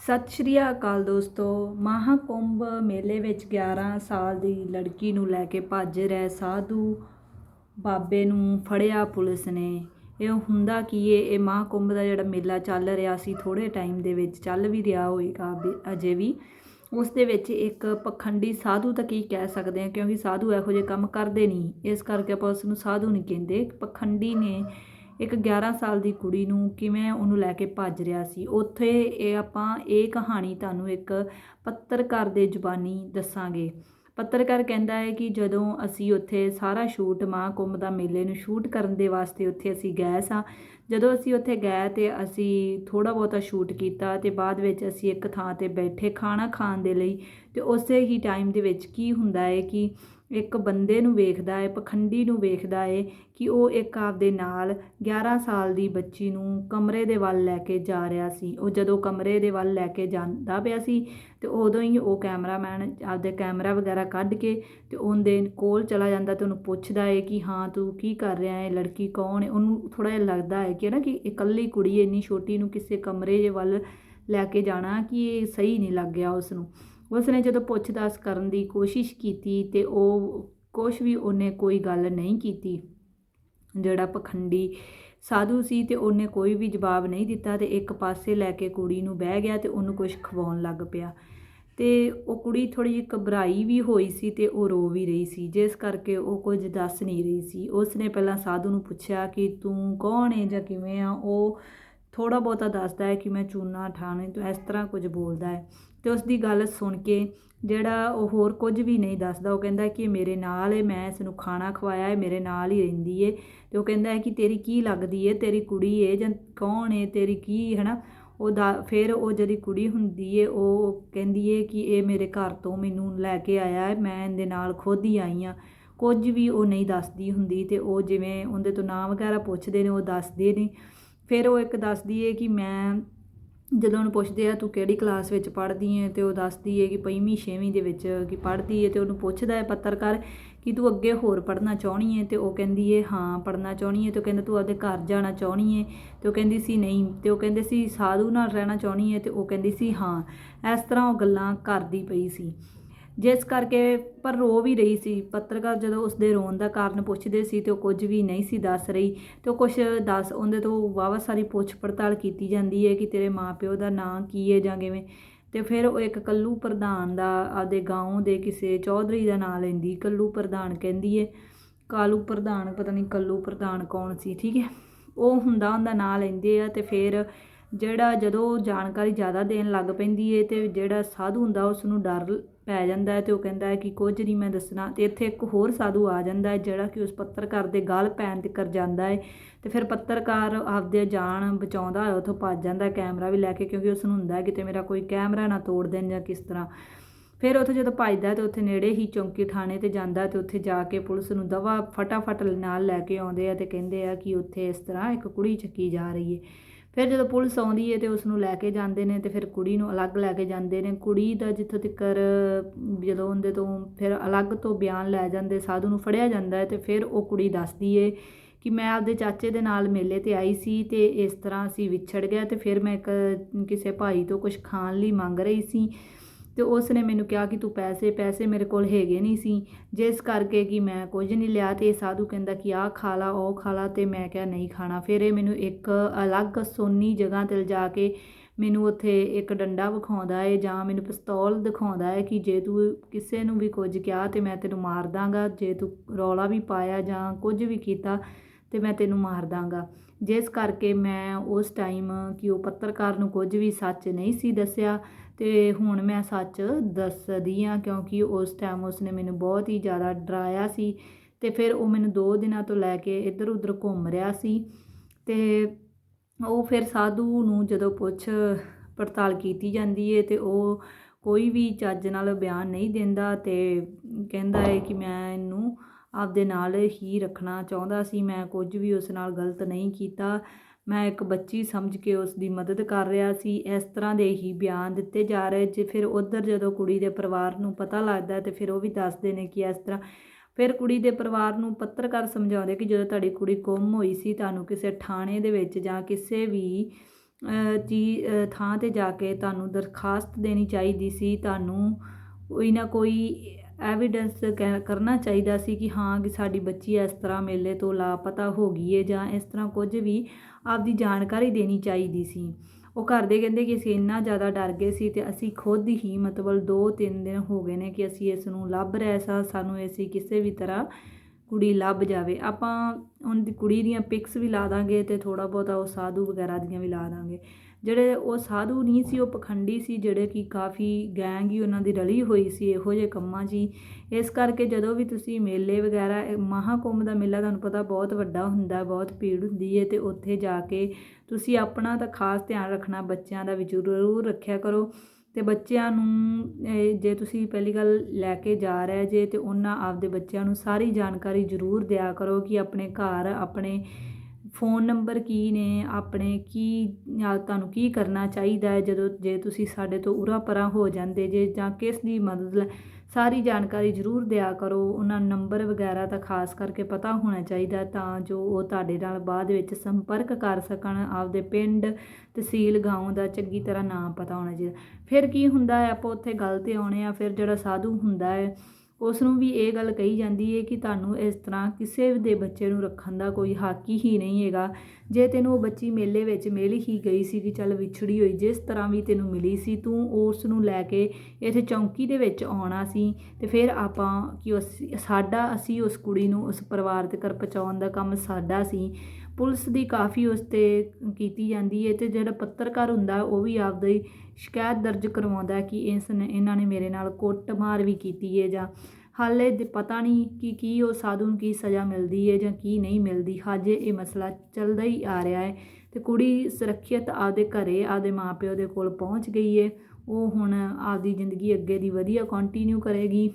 ਸਤਿ ਸ਼੍ਰੀ ਅਕਾਲ ਦੋਸਤੋ। ਮਹਾਕੁੰਭ ਮੇਲੇ ਵਿੱਚ 11 ਸਾਲ ਦੀ ਲੜਕੀ ਨੂੰ ਲੈ ਕੇ ਭੱਜ ਰਿਹਾ ਸਾਧੂ ਬਾਬੇ ਨੂੰ ਫੜਿਆ ਪੁਲਿਸ ਨੇ। ਇਹ ਹੁੰਦਾ ਕੀ ਇਹ ਇਹ ਮਹਾਕੁੰਭ ਦਾ ਜਿਹੜਾ ਮੇਲਾ ਚੱਲ ਰਿਹਾ ਸੀ ਥੋੜੇ ਟਾਈਮ ਦੇ ਵਿੱਚ ਚੱਲ ਵੀ ਰਿਹਾ ਹੋਏਗਾ ਵੀ ਅਜੇ ਵੀ। ਉਸ ਦੇ ਵਿੱਚ ਇੱਕ ਪਖੰਡੀ ਸਾਧੂ ਤਾਂ ਕੀ ਕਹਿ ਸਕਦੇ ਆ, ਕਿਉਂਕਿ ਸਾਧੂ ਇਹੋ ਜਿਹੇ ਕੰਮ ਕਰਦੇ ਨਹੀਂ। ਇਸ ਕਰਕੇ ਆਪਾਂ ਉਸ ਨੂੰ ਸਾਧੂ ਨਹੀਂ ਕਹਿੰਦੇ। ਪਖੰਡੀ ਨੇ ਇੱਕ 11 ਸਾਲ ਦੀ ਕੁੜੀ ਨੂੰ ਕਿਵੇਂ ਉਹਨੂੰ ਲੈ ਕੇ ਭੱਜ ਰਿਹਾ ਸੀ? ਉੱਥੇ ਇਹ ਆਪਾਂ ਇਹ ਕਹਾਣੀ ਤੁਹਾਨੂੰ ਇੱਕ ਪੱਤਰਕਾਰ ਦੇ ਜ਼ੁਬਾਨੀ ਦੱਸਾਂਗੇ। ਪੱਤਰਕਾਰ ਕਹਿੰਦਾ ਹੈ ਕਿ ਜਦੋਂ ਅਸੀਂ ਉੱਥੇ ਸਾਰਾ ਸ਼ੂਟ ਮਾਂ ਕੁੰਭ ਦਾ ਮੇਲੇ ਨੂੰ ਸ਼ੂਟ ਕਰਨ ਦੇ ਵਾਸਤੇ ਉੱਥੇ ਅਸੀਂ ਗਏ ਸਾਂ, ਜਦੋਂ ਅਸੀਂ ਉੱਥੇ ਗਏ ਤੇ ਅਸੀਂ ਥੋੜਾ ਬਹੁਤਾ ਸ਼ੂਟ ਕੀਤਾ ਤੇ ਬਾਅਦ ਵਿੱਚ ਅਸੀਂ ਇੱਕ ਥਾਂ ਤੇ ਬੈਠੇ ਖਾਣਾ ਖਾਣ ਦੇ ਲਈ ਤੇ ਉਸੇ ਹੀ ਟਾਈਮ ਦੇ ਵਿੱਚ ਕੀ ਹੁੰਦਾ ਹੈ ਕਿ ਇੱਕ ਬੰਦੇ ਨੂੰ ਵੇਖਦਾ ਹੈ ਪਖੰਡੀ ਨੂੰ ਵੇਖਦਾ ਹੈ ਕਿ ਉਹ ਇੱਕ ਆਪਦੇ ਨਾਲ 11 ਸਾਲ ਦੀ ਬੱਚੀ ਨੂੰ ਕਮਰੇ ਦੇ ਵੱਲ ਲੈ ਕੇ ਜਾ ਰਿਹਾ ਸੀ। ਉਹ ਜਦੋਂ ਕਮਰੇ ਦੇ ਵੱਲ ਲੈ ਕੇ ਜਾਂਦਾ ਪਿਆ ਸੀ ਤੇ ਉਦੋਂ ਹੀ ਉਹ ਕੈਮਰਾਮੈਨ ਆਪਦੇ ਕੈਮਰਾ ਵਗੈਰਾ ਕੱਢ ਕੇ ਅਤੇ ਉਹਦੇ ਕੋਲ ਚਲਾ ਜਾਂਦਾ ਅਤੇ ਉਹਨੂੰ ਪੁੱਛਦਾ ਹੈ ਕਿ ਹਾਂ, ਤੂੰ ਕੀ ਕਰ ਰਿਹਾ ਹੈ ਲੜਕੀ ਕੌਣ ਹੈ ਉਹਨੂੰ ਥੋੜ੍ਹਾ ਜਿਹਾ ਲੱਗਦਾ ਹੈ ਕਿ ਨਾ ਕਿ ਇਕੱਲੀ ਕੁੜੀ ਇੰਨੀ ਛੋਟੀ ਨੂੰ ਕਿਸੇ ਕਮਰੇ ਦੇ ਵੱਲ ਲੈ ਕੇ ਜਾਣਾ ਕਿ ਇਹ ਸਹੀ ਨਹੀਂ ਲੱਗਿਆ ਉਸ ਨੂੰ ਉਸ ਨੇ ਜਦੋਂ ਪੁੱਛ-ਦੱਸ ਕਰਨ ਦੀ ਕੋਸ਼ਿਸ਼ ਕੀਤੀ ਤੇ ਉਹ ਕੁਛ ਵੀ ਉਹਨੇ ਕੋਈ ਗੱਲ ਨਹੀਂ ਕੀਤੀ, ਜਿਹੜਾ ਪਖੰਡੀ ਸਾਧੂ ਸੀ ਤੇ ਉਹਨੇ ਕੋਈ ਵੀ ਜਵਾਬ ਨਹੀਂ ਦਿੱਤਾ ਤੇ ਇੱਕ ਪਾਸੇ ਲੈ ਕੇ ਕੁੜੀ ਨੂੰ ਬਹਿ ਗਿਆ ਤੇ ਉਹਨੂੰ ਕੁਝ ਖਵਾਉਣ ਲੱਗ ਪਿਆ। ਤੇ ਉਹ ਕੁੜੀ ਥੋੜੀ ਜਿਹੀ ਘਬਰਾਈ ਵੀ ਹੋਈ ਸੀ ਤੇ ਉਹ ਰੋ ਵੀ ਰਹੀ ਸੀ, ਜਿਸ ਕਰਕੇ ਉਹ ਕੁਝ ਦੱਸ ਨਹੀਂ ਰਹੀ ਸੀ। ਉਸ ਨੇ ਪਹਿਲਾਂ ਸਾਧੂ ਨੂੰ ਪੁੱਛਿਆ ਕਿ ਤੂੰ ਕੌਣ ਹੈ ਜਾਂ ਕਿਵੇਂ ਆ? ਉਹ ਥੋੜਾ ਬਹੁਤਾ ਦੱਸਦਾ ਹੈ ਕਿ ਮੈਂ ਚੂਨਾ ਠਾਣੇ ਤੋਂ ਇਸ ਤਰ੍ਹਾਂ ਕੁਝ ਬੋਲਦਾ ਹੈ ਤੇ ਉਸ ਦੀ ਗੱਲ ਸੁਣ ਕੇ ਜਿਹੜਾ ਉਹ ਹੋਰ ਕੁਝ ਵੀ ਨਹੀਂ ਦੱਸਦਾ, ਉਹ ਕਹਿੰਦਾ ਕਿ ਮੇਰੇ ਨਾਲ ਹੈ, ਮੈਂ ਇਸ ਨੂੰ ਖਾਣਾ ਖਵਾਇਆ ਹੈ, ਮੇਰੇ ਨਾਲ ਹੀ ਰਹਿੰਦੀ ਹੈ ਤੇ ਉਹ ਕਹਿੰਦਾ ਹੈ ਕਿ ਤੇਰੀ ਕੀ ਲੱਗਦੀ ਹੈ, ਤੇਰੀ ਕੁੜੀ ਹੈ ਜਾਂ ਕੌਣ ਏ ਤੇਰੀ ਕੀ ਹੈ ਨਾ ਉਹ ਦਾ ਫਿਰ ਉਹ ਜਿਹੜੀ ਕੁੜੀ ਹੁੰਦੀ ਹੈ, ਉਹ ਕਹਿੰਦੀ ਹੈ ਕਿ ਇਹ ਮੇਰੇ ਘਰ ਤੋਂ ਮੈਨੂੰ ਲੈ ਕੇ ਆਇਆ ਹੈ, ਮੈਂ ਇਹਦੇ ਨਾਲ ਖੁਦ ਹੀ ਆਈ ਹਾਂ। ਕੁਝ ਵੀ ਉਹ ਨਹੀਂ ਦੱਸਦੀ ਹੁੰਦੀ ਤੇ ਉਹ ਜਿਵੇਂ ਉਹਦੇ ਤੋਂ ਨਾਂ ਵਗੈਰਾ ਪੁੱਛਦੇ ਨੇ, ਉਹ ਦੱਸਦੇ ਨੇ। ਫਿਰ ਉਹ ਇੱਕ ਦੱਸਦੀ ਹੈ ਕਿ ਮੈਂ ਜਦੋਂ ਉਹਨੂੰ ਪੁੱਛਦੇ ਆ, ਤੂੰ ਕਿਹੜੀ ਕਲਾਸ ਵਿੱਚ ਪੜ੍ਹਦੀ ਹੈ ਤੇ ਉਹ ਦੱਸਦੀ ਹੈ ਕਿ ਪੰਜਵੀਂ, ਛੇਵੀਂ ਦੇ ਵਿੱਚ ਕਿ ਪੜ੍ਹਦੀ ਹੈ ਤੇ ਉਹਨੂੰ ਪੁੱਛਦਾ ਹੈ ਪੱਤਰਕਾਰ ਕਿ ਤੂੰ ਅੱਗੇ ਹੋਰ ਪੜ੍ਹਨਾ ਚਾਹਣੀ ਹੈ ਤੇ ਉਹ ਕਹਿੰਦੀ ਹੈ ਹਾਂ, ਪੜ੍ਹਨਾ ਚਾਹਣੀ ਹੈ ਤੇ ਉਹ ਕਹਿੰਦਾ, ਤੂੰ ਆਪਦੇ ਘਰ ਜਾਣਾ ਚਾਹਣੀ ਹੈ ਤੇ ਉਹ ਕਹਿੰਦੀ ਸੀ, ਨਹੀਂ। ਤੇ ਉਹ ਕਹਿੰਦੇ ਸੀ, ਸਾਧੂ ਨਾਲ ਰਹਿਣਾ ਚਾਹਣੀ ਹੈ ਤੇ ਉਹ ਕਹਿੰਦੀ ਸੀ, ਹਾਂ। ਇਸ ਤਰ੍ਹਾਂ ਉਹ ਗੱਲਾਂ ਕਰਦੀ ਪਈ ਸੀ। ਜਿਸ ਕਰਕੇ ਪਰ ਰੋ ਵੀ ਰਹੀ ਸੀ। ਪੱਤਰਕਾਰ ਜਦੋਂ ਉਸਦੇ ਰੋਣ ਦਾ ਕਾਰਨ ਪੁੱਛਦੇ ਸੀ ਤੇ ਉਹ ਕੁਝ ਵੀ ਨਹੀਂ ਸੀ ਦੱਸ ਰਹੀ ਤੇ ਉਹ ਕੁਝ ਦੱਸ ਉਹਦੇ ਤੋਂ ਵਾਵਾ ਸਾਰੀ ਪੁੱਛ ਪੜਤਾਲ ਕੀਤੀ ਜਾਂਦੀ ਹੈ ਕਿ ਤੇਰੇ ਮਾਂ ਪਿਓ ਦਾ ਨਾਂ ਕੀ ਹੈ ਜਾਂ ਕਿਵੇਂ। ਤੇ ਫਿਰ ਉਹ ਇੱਕ ਕੱਲੂ ਪ੍ਰਧਾਨ ਦਾ ਆਦੇ گاਉਂ ਦੇ ਕਿਸੇ ਚੌਧਰੀ ਦਾ ਨਾਂ ਲੈਂਦੀ, ਕੱਲੂ ਪ੍ਰਧਾਨ ਕਹਿੰਦੀ ਹੈ। ਕਾਲੂ ਪ੍ਰਧਾਨ, ਪਤਾ ਨਹੀਂ ਕੱਲੂ ਪ੍ਰਧਾਨ ਕੌਣ ਸੀ, ਠੀਕ ਹੈ। ਉਹ ਹੁੰਦਾ, ਉਹਦਾ ਨਾਂ ਲੈਂਦੇ ਆ ਤੇ ਫਿਰ ਜਿਹੜਾ ਜਦੋਂ ਜਾਣਕਾਰੀ ਜ਼ਿਆਦਾ ਦੇਣ ਲੱਗ ਪੈਂਦੀ ਹੈ ਤੇ ਜਿਹੜਾ ਸਾਧੂ ਹੁੰਦਾ ਉਸ ਨੂੰ ਡਰ ਪੈ ਜਾਂਦਾ ਹੈ ਤੇ ਉਹ ਕਹਿੰਦਾ ਹੈ ਕਿ ਕੁਝ ਨਹੀਂ ਮੈਂ ਦੱਸਣਾ। ਤੇ ਇੱਥੇ ਇੱਕ ਹੋਰ ਸਾਧੂ ਆ ਜਾਂਦਾ ਹੈ ਜਿਹੜਾ ਕਿ ਉਸ ਪੱਤਰਕਾਰ ਦੇ ਗਲ ਪੈਣ ਤੇ ਜਾਂਦਾ ਹੈ ਤੇ ਫਿਰ ਪੱਤਰਕਾਰ ਆਪਦੇ ਜਾਨ ਬਚਾਉਂਦਾ ਹੈ ਉਥੋਂ ਭੱਜ ਜਾਂਦਾ ਕੈਮਰਾ ਵੀ ਲੈ ਕੇ ਕਿਉਂਕਿ ਉਸ ਨੂੰ ਹੁੰਦਾ ਹੈ ਕਿਤੇ ਮੇਰਾ ਕੋਈ ਕੈਮਰਾ ਨਾ ਤੋੜ ਦੇਣ ਜਾਂ ਕਿਸ ਤਰ੍ਹਾਂ। ਫਿਰ ਉੱਥੇ ਜਦੋਂ ਭੱਜਦਾ ਤੇ ਉੱਥੇ ਨੇੜੇ ਹੀ ਚੌਂਕੀ ਥਾਣੇ ਤੇ ਜਾਂਦਾ ਤੇ ਉੱਥੇ ਜਾ ਕੇ ਪੁਲਿਸ ਨੂੰ ਦਵਾ ਫਟਾਫਟ ਨਾਲ ਲੈ ਕੇ ਆਉਂਦੇ ਆ ਤੇ ਕਹਿੰਦੇ ਆ ਕਿ ਉੱਥੇ ਇਸ ਤਰ੍ਹਾਂ ਇੱਕ ਕੁੜੀ ਚੱਕੀ ਜਾ ਰਹੀ ਹੈ ਫਿਰ ਜਦੋਂ ਪੁਲਿਸ ਆਉਂਦੀ ਹੈ ਤੇ ਉਸ ਨੂੰ ਲੈ ਕੇ ਜਾਂਦੇ ਨੇ ਤੇ ਫਿਰ ਕੁੜੀ ਨੂੰ ਅਲੱਗ ਲੈ ਕੇ ਜਾਂਦੇ ਨੇ। ਕੁੜੀ ਦਾ ਜਿੱਥੋਂ ਤੱਕਰ, ਜਦੋਂ ਉਹਦੇ ਤੋਂ ਫਿਰ ਅਲੱਗ ਤੋਂ ਬਿਆਨ ਲੈ ਜਾਂਦੇ, ਸਾਧੂ ਨੂੰ ਫੜਿਆ ਜਾਂਦਾ ਹੈ ਤੇ ਫਿਰ ਉਹ ਕੁੜੀ ਦੱਸਦੀ ਏ ਕਿ ਮੈਂ ਆਪਦੇ ਚਾਚੇ ਦੇ ਨਾਲ ਮੇਲੇ ਤੇ ਆਈ ਸੀ ਤੇ ਇਸ ਤਰ੍ਹਾਂ ਅਸੀਂ ਵਿਛੜ ਗਿਆ ਤੇ ਫਿਰ ਮੈਂ ਇੱਕ ਕਿਸੇ ਭਾਈ ਤੋਂ ਕੁਝ ਖਾਣ ਲਈ ਮੰਗ ਰਹੀ ਸੀ। ਤੇ ਉਸ ਨੇ ਮੈਨੂੰ ਕਿਹਾ ਕਿ ਤੂੰ ਪੈਸੇ ਪੈਸੇ ਮੇਰੇ ਕੋਲ ਹੈਗੇ ਨਹੀਂ ਸੀ। ਜਿਸ ਕਰਕੇ ਕਿ ਮੈਂ ਕੁਝ ਨਹੀਂ ਲਿਆ ਤੇ ਇਹ ਸਾਧੂ ਕਹਿੰਦਾ ਕਿ ਆਹ ਖਾ ਲਾ, ਉਹ ਖਾ ਲਾ ਤੇ ਮੈਂ ਕਿਹਾ ਨਹੀਂ ਖਾਣਾ। ਫਿਰ ਇਹ ਮੈਨੂੰ ਇੱਕ ਅਲੱਗ ਸੋਨੀ ਜਗ੍ਹਾ ਤੇ ਲਿਜਾ ਕੇ ਮੈਨੂੰ ਉੱਥੇ ਇੱਕ ਡੰਡਾ ਵਿਖਾਉਂਦਾ ਏ ਜਾਂ ਮੈਨੂੰ ਪਿਸਤੌਲ ਦਿਖਾਉਂਦਾ ਹੈ ਕਿ ਜੇ ਤੂੰ ਕਿਸੇ ਨੂੰ ਵੀ ਕੁਝ ਕਿਹਾ ਤੇ ਮੈਂ ਤੈਨੂੰ ਮਾਰ ਦਾਂਗਾ। ਜੇ ਤੂੰ ਰੌਲਾ ਵੀ ਪਾਇਆ ਜਾਂ ਕੁਝ ਵੀ ਕੀਤਾ ਤੇ ਮੈਂ ਤੈਨੂੰ ਮਾਰ ਦਾਂਗਾ। ਜਿਸ ਕਰਕੇ ਮੈਂ ਉਸ ਟਾਈਮ ਕਿ ਉਹ ਪੱਤਰਕਾਰ ਨੂੰ ਕੁਝ ਵੀ ਸੱਚ ਨਹੀਂ ਸੀ ਦੱਸਿਆ ਤੇ ਹੁਣ ਮੈਂ ਸੱਚ ਦੱਸਦੀ ਆ ਕਿਉਂਕਿ ਉਸ ਟਾਈਮ ਉਸਨੇ ਮੈਨੂੰ ਬਹੁਤ ਹੀ ਜ਼ਿਆਦਾ ਡਰਾਇਆ ਸੀ ਤੇ ਫਿਰ ਉਹ ਮੈਨੂੰ 2 ਦਿਨਾਂ ਤੋਂ ਲੈ ਕੇ ਇੱਧਰ ਉੱਧਰ ਘੁੰਮ ਰਿਹਾ ਸੀ ਤੇ ਉਹ ਫਿਰ ਸਾਧੂ ਨੂੰ ਜਦੋਂ ਪੁੱਛ ਪੜਤਾਲ ਕੀਤੀ ਜਾਂਦੀ ਹੈ ਤੇ ਉਹ ਕੋਈ ਵੀ ਚੱਜ ਨਾਲ ਬਿਆਨ ਨਹੀਂ ਦਿੰਦਾ ਤੇ ਕਹਿੰਦਾ ਹੈ ਕਿ ਮੈਂ ਇਹਨੂੰ ਆਪਦੇ ਨਾਲ ਹੀ ਰੱਖਣਾ ਚਾਹੁੰਦਾ ਸੀ, ਮੈਂ ਕੁਝ ਵੀ ਉਸ ਨਾਲ ਗਲਤ ਨਹੀਂ ਕੀਤਾ। ਮੈਂ ਇੱਕ ਬੱਚੀ ਸਮਝ ਕੇ ਉਸ ਦੀ ਮਦਦ ਕਰ ਰਿਹਾ ਸੀ। ਇਸ ਤਰ੍ਹਾਂ ਦੇ ਹੀ ਬਿਆਨ ਦਿੱਤੇ ਜਾ ਰਹੇ ਜੇ। ਫਿਰ ਉਧਰ ਜਦੋਂ ਕੁੜੀ ਦੇ ਪਰਿਵਾਰ ਨੂੰ ਪਤਾ ਲੱਗਦਾ ਤੇ ਫਿਰ ਉਹ ਵੀ ਦੱਸਦੇ ਨੇ ਕਿ ਇਸ ਤਰ੍ਹਾਂ ਫਿਰ ਕੁੜੀ ਦੇ ਪਰਿਵਾਰ ਨੂੰ ਪੱਤਰਕਾਰ ਸਮਝਾਉਂਦੇ ਕਿ ਜਦੋਂ ਤੁਹਾਡੀ ਕੁੜੀ ਗੁੰਮ ਹੋਈ ਸੀ ਤੁਹਾਨੂੰ ਕਿਸੇ ਥਾਣੇ ਦੇ ਵਿੱਚ ਜਾਂ ਕਿਸੇ ਵੀ ਅ, ਚੀ ਥਾਂ ਤੇ ਜਾ ਕੇ ਤੁਹਾਨੂੰ ਦਰਖਾਸਤ ਦੇਣੀ ਚਾਹੀਦੀ ਸੀ। ਤੁਹਾਨੂੰ ਕੋਈ ਨਾ ਕੋਈ ਐਵੀਡੈਂਸ ਕਰਨਾ ਚਾਹੀਦਾ ਸੀ ਕਿ ਹਾਂ ਕਿ ਸਾਡੀ ਬੱਚੀ ਇਸ ਤਰ੍ਹਾਂ ਮੇਲੇ ਤੋਂ ਲਾਪਤਾ ਹੋ ਗਈ ਹੈ ਜਾਂ ਇਸ ਤਰ੍ਹਾਂ ਕੁਝ ਵੀ ਆਪਦੀ ਜਾਣਕਾਰੀ ਦੇਣੀ ਚਾਹੀਦੀ ਸੀ। ਉਹ ਘਰ ਦੇ ਕਹਿੰਦੇ ਕਿ ਅਸੀਂ ਇੰਨਾ ਜ਼ਿਆਦਾ ਡਰ ਗਏ ਸੀ ਤੇ ਅਸੀਂ ਖੁਦ ਹੀ ਮਤਲਬ 2-3 ਦਿਨ ਹੋ ਗਏ ਨੇ ਕਿ ਅਸੀਂ ਇਸ ਨੂੰ ਲੱਭ ਰਹੇ ਸਾਂ, ਸਾਨੂੰ ਅਸੀਂ ਕਿਸੇ ਵੀ ਤਰ੍ਹਾਂ ਕੁੜੀ ਲੱਭ ਜਾਵੇ। ਆਪਾਂ ਉਹਦੀ ਕੁੜੀ ਦੀਆਂ ਪਿਕਸ ਵੀ ਲਾ ਦਾਂਗੇ ਤੇ ਥੋੜਾ ਬਹੁਤਾ ਉਹ ਸਾਧੂ ਵਗੈਰਾ ਦੀਆਂ ਵੀ ਲਾ ਦਾਂਗੇ। ਜਿਹੜੇ ਉਹ ਸਾਧੂ ਨਹੀਂ ਸੀ, ਉਹ ਪਖੰਡੀ ਸੀ, ਜਿਹੜੇ ਕਿ ਕਾਫੀ ਗੈਂਗ ਹੀ ਉਹਨਾਂ ਦੀ ਰਲੀ ਹੋਈ ਸੀ, ਇਹੋ ਜਿਹੇ ਕੰਮਾਂ 'ਚ ਹੀ। ਇਸ ਕਰਕੇ ਜਦੋਂ ਵੀ ਤੁਸੀਂ ਮੇਲੇ ਵਗੈਰਾ, ਇਹ ਮਹਾਕੁੰਭ ਦਾ ਮੇਲਾ ਤੁਹਾਨੂੰ ਪਤਾ ਬਹੁਤ ਵੱਡਾ ਹੁੰਦਾ, ਬਹੁਤ ਭੀੜ ਹੁੰਦੀ ਹੈ ਤੇ ਉੱਥੇ ਜਾ ਕੇ ਤੁਸੀਂ ਆਪਣਾ ਤਾਂ ਖਾਸ ਧਿਆਨ ਰੱਖਣਾ, ਬੱਚਿਆਂ ਦਾ ਵੀ ਜ਼ਰੂਰ ਰੱਖਿਆ ਕਰੋ। ਤੇ ਬੱਚਿਆਂ ਨੂੰ ਜੇ ਤੁਸੀਂ ਪਹਿਲੀ ਗੱਲ ਲੈ ਕੇ ਜਾ ਰਹੇ ਜੇ, ਤੇ ਉਹਨਾਂ ਆਪਦੇ ਬੱਚਿਆਂ ਨੂੰ ਸਾਰੀ ਜਾਣਕਾਰੀ ਜ਼ਰੂਰ ਦਿਆ ਕਰੋ ਕਿ ਆਪਣੇ ਘਰ, ਆਪਣੇ ਫੋਨ ਨੰਬਰ ਕੀ ਨੇ, ਆਪਣੇ ਕੀ ਜਾਂ ਤੁਹਾਨੂੰ ਕੀ ਕਰਨਾ ਚਾਹੀਦਾ ਹੈ ਜਦੋਂ, ਜੇ ਤੁਸੀਂ ਸਾਡੇ ਤੋਂ ਉਰਾ ਪਰਾਂ ਹੋ ਜਾਂਦੇ ਜੇ ਜਾਂ ਕਿਸ ਦੀ ਮਦਦ ਲੈ, ਸਾਰੀ ਜਾਣਕਾਰੀ ਜ਼ਰੂਰ ਦਿਆ ਕਰੋ। ਉਹਨਾਂ ਨੰਬਰ ਵਗੈਰਾ ਤਾਂ ਖਾਸ ਕਰਕੇ ਪਤਾ ਹੋਣਾ ਚਾਹੀਦਾ ਤਾਂ ਜੋ ਉਹ ਤੁਹਾਡੇ ਨਾਲ ਬਾਅਦ ਵਿੱਚ ਸੰਪਰਕ ਕਰ ਸਕਣ, ਆਪਦੇ ਪਿੰਡ ਤਹਿਸੀਲ ਗਾਉਂ ਦਾ ਚੰਗੀ ਤਰ੍ਹਾਂ ਨਾਮ ਪਤਾ ਹੋਣਾ ਚਾਹੀਦਾ। ਫਿਰ ਕੀ ਹੁੰਦਾ ਹੈ, ਆਪਾਂ ਉੱਥੇ ਗੱਲ ਤੇ ਆਉਣੇ ਆ, ਫਿਰ ਜਿਹੜਾ ਸਾਧੂ ਹੁੰਦਾ ਹੈ ਉਸ ਨੂੰ ਵੀ ਇਹ ਗੱਲ ਕਹੀ ਜਾਂਦੀ ਹੈ ਕਿ ਤੁਹਾਨੂੰ ਇਸ ਤਰ੍ਹਾਂ ਕਿਸੇ ਦੇ ਬੱਚੇ ਨੂੰ ਰੱਖਣ ਦਾ ਕੋਈ ਹੱਕ ਹੀ ਨਹੀਂ ਹੈਗਾ। ਜੇ ਤੈਨੂੰ ਉਹ ਬੱਚੀ ਮੇਲੇ ਵਿੱਚ ਮਿਲ ਹੀ ਗਈ ਸੀ ਕਿ ਚੱਲ ਵਿਛੜੀ ਹੋਈ, ਜਿਸ ਤਰ੍ਹਾਂ ਵੀ ਤੈਨੂੰ ਮਿਲੀ ਸੀ, ਤੂੰ ਉਸ ਨੂੰ ਲੈ ਕੇ ਇੱਥੇ ਚੌਂਕੀ ਦੇ ਵਿੱਚ ਆਉਣਾ ਸੀ ਤੇ ਫਿਰ ਆਪਾਂ ਕਿ ਉਸ, ਸਾਡਾ, ਅਸੀਂ ਉਸ ਕੁੜੀ ਨੂੰ, ਉਸ ਪਰਿਵਾਰ ਤੱਕ ਪਹੁੰਚਾਉਣ ਦਾ ਕੰਮ ਸਾਡਾ ਸੀ। ਪੁਲਿਸ ਦੀ ਕਾਫੀ ਉਸ ਤੇ ਕੀਤੀ ਜਾਂਦੀ ਹੈ ਅਤੇ ਜਿਹੜਾ ਪੱਤਰਕਾਰ ਹੁੰਦਾ ਉਹ ਵੀ ਆਪਦੀ ਸ਼ਿਕਾਇਤ ਦਰਜ ਕਰਵਾਉਂਦਾ ਕਿ ਇਸ ਨੇ, ਇਹਨਾਂ ਨੇ ਮੇਰੇ ਨਾਲ ਕੁੱਟਮਾਰ ਵੀ ਕੀਤੀ ਹੈ ਜਾਂ ਹਾਲੇ ਪਤਾ ਨਹੀਂ ਕਿ ਕੀ ਉਹ ਸਾਧੂ ਨੂੰ ਕੀ ਸਜ਼ਾ ਮਿਲਦੀ ਹੈ ਜਾਂ ਕੀ ਨਹੀਂ ਮਿਲਦੀ। ਹਜੇ ਇਹ ਮਸਲਾ ਚੱਲਦਾ ਹੀ ਆ ਰਿਹਾ ਹੈ ਤੇ ਕੁੜੀ ਸੁਰੱਖਿਅਤ ਆਪਦੇ ਘਰੇ, ਆਪਦੇ ਮਾਪਿਓ ਦੇ ਕੋਲ ਪਹੁੰਚ ਗਈ ਹੈ। ਉਹ ਹੁਣ ਆਪਦੀ ਜ਼ਿੰਦਗੀ ਅੱਗੇ ਦੀ ਵਧੀਆ ਕੰਟੀਨਿਊ ਕਰੇਗੀ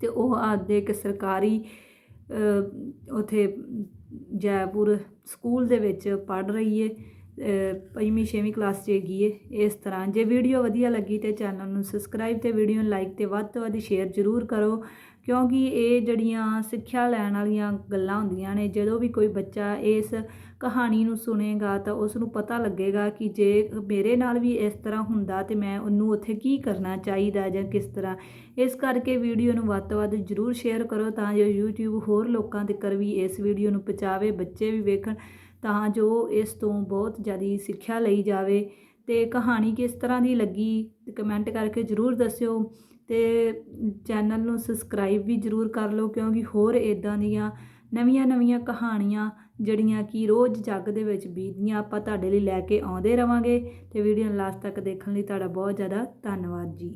ਤੇ ਉਹ ਆਪਦੇ ਇੱਕ ਸਰਕਾਰੀ ਉਥੇ ਜੈਪੁਰ ਸਕੂਲ ਦੇ ਵਿੱਚ ਪੜ ਰਹੀ ਏ ਪੰਜਵੀਂ, ਛੇਵੀਂ ਕਲਾਸ 'ਚ ਹੈਗੀ ਏ, ਇਸ ਤਰ੍ਹਾਂ। ਜੇ ਵੀਡੀਓ ਵਧੀਆ ਲੱਗੀ ਤੇ ਚੈਨਲ ਨੂੰ ਸਬਸਕ੍ਰਾਈਬ ਤੇ ਵੀਡੀਓ ਨੂੰ ਲਾਈਕ ਤੇ ਵੱਧ ਤੋਂ ਵੱਧ ਸ਼ੇਅਰ ਜ਼ਰੂਰ ਕਰੋ। ਕਿਉਂਕਿ ਇਹ ਜਿਹੜੀਆਂ ਸਿੱਖਿਆ ਲੈਣ ਵਾਲੀਆਂ ਗੱਲਾਂ ਹੁੰਦੀਆਂ ਨੇ, ਜਦੋਂ ਵੀ ਕੋਈ ਬੱਚਾ ਇਸ ਕਹਾਣੀ ਨੂੰ ਸੁਣੇਗਾ ਤਾਂ ਉਸ ਨੂੰ ਪਤਾ ਲੱਗੇਗਾ ਕਿ ਜੇ ਮੇਰੇ ਨਾਲ ਵੀ ਇਸ ਤਰ੍ਹਾਂ ਹੁੰਦਾ ਤੇ ਮੈਂ ਉਹਨੂੰ ਉੱਥੇ ਕੀ ਕਰਨਾ ਚਾਹੀਦਾ ਜਾਂ ਕਿਸ ਤਰ੍ਹਾਂ। ਇਸ ਕਰਕੇ ਵੀਡੀਓ ਨੂੰ ਵੱਧ ਤੋਂ ਵੱਧ ਜ਼ਰੂਰ ਸ਼ੇਅਰ ਕਰੋ ਤਾਂ ਜੋ YouTube ਹੋਰ ਲੋਕਾਂ ਤੱਕ ਵੀ ਇਸ ਵੀਡੀਓ ਨੂੰ ਪਹੁੰਚਾਵੇ, ਬੱਚੇ ਵੀ ਵੇਖਣ ਤਾਂ ਜੋ ਇਸ ਤੋਂ ਬਹੁਤ ਜ਼ਿਆਦਾ ਸਿੱਖਿਆ ਲਈ ਜਾਵੇ। ਤੇ ਕਹਾਣੀ ਕਿਸ ਤਰ੍ਹਾਂ ਦੀ ਲੱਗੀ ਕਮੈਂਟ ਕਰਕੇ ਜ਼ਰੂਰ ਦੱਸਿਓ। ਅਤੇ ਚੈਨਲ ਨੂੰ ਸਬਸਕ੍ਰਾਈਬ ਵੀ ਜ਼ਰੂਰ ਕਰ ਲਓ, ਕਿਉਂਕਿ ਹੋਰ ਇੱਦਾਂ ਦੀਆਂ ਨਵੀਆਂ-ਨਵੀਆਂ ਕਹਾਣੀਆਂ ਜਿਹੜੀਆਂ ਕਿ ਰੋਜ਼ ਜੱਗ ਦੇ ਵਿੱਚ ਬੀਤਦੀਆਂ, ਆਪਾਂ ਤੁਹਾਡੇ ਲਈ ਲੈ ਕੇ ਆਉਂਦੇ ਰਵਾਂਗੇ। ਅਤੇ ਵੀਡੀਓ ਨੂੰ ਲਾਸਟ ਤੱਕ ਦੇਖਣ ਲਈ ਤੁਹਾਡਾ ਬਹੁਤ ਜ਼ਿਆਦਾ ਧੰਨਵਾਦ ਜੀ।